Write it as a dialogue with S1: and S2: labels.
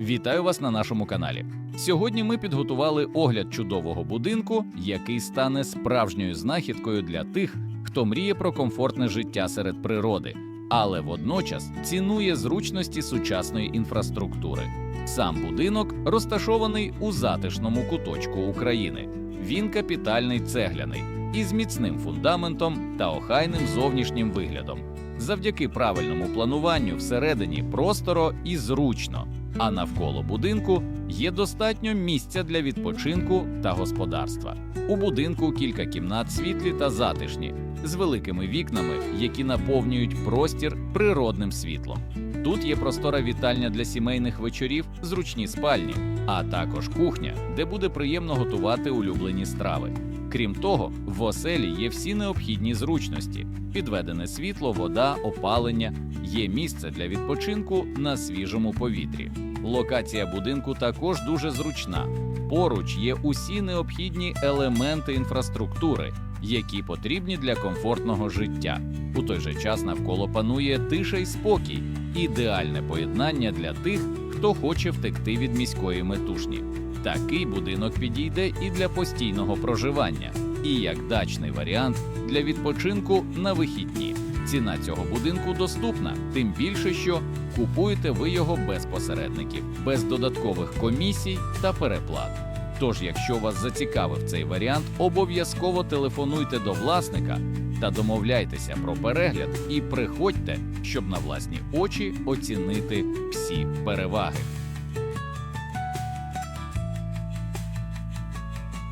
S1: Вітаю вас на нашому каналі. Сьогодні ми підготували огляд чудового будинку, який стане справжньою знахідкою для тих, хто мріє про комфортне життя серед природи, але водночас цінує зручності сучасної інфраструктури. Сам будинок розташований у затишному куточку України. Він капітальний цегляний із міцним фундаментом та охайним зовнішнім виглядом. Завдяки правильному плануванню всередині просторо і зручно, а навколо будинку є достатньо місця для відпочинку та господарства. У будинку кілька кімнат світлі та затишні, з великими вікнами, які наповнюють простір природним світлом. Тут є простора вітальня для сімейних вечорів, зручні спальні, а також кухня, де буде приємно готувати улюблені страви. Крім того, в оселі є всі необхідні зручності: підведене світло, вода, опалення, є місце для відпочинку на свіжому повітрі. Локація будинку також дуже зручна. Поруч є усі необхідні елементи інфраструктури, які потрібні для комфортного життя. У той же час навколо панує тиша й спокій, ідеальне поєднання для тих, хто хоче втекти від міської метушні. Такий будинок підійде і для постійного проживання, і як дачний варіант для відпочинку на вихідні. Ціна цього будинку доступна, тим більше, що купуєте ви його без посередників, без додаткових комісій та переплат. Тож, якщо вас зацікавив цей варіант, обов'язково телефонуйте до власника та домовляйтеся про перегляд і приходьте, щоб на власні очі оцінити всі переваги.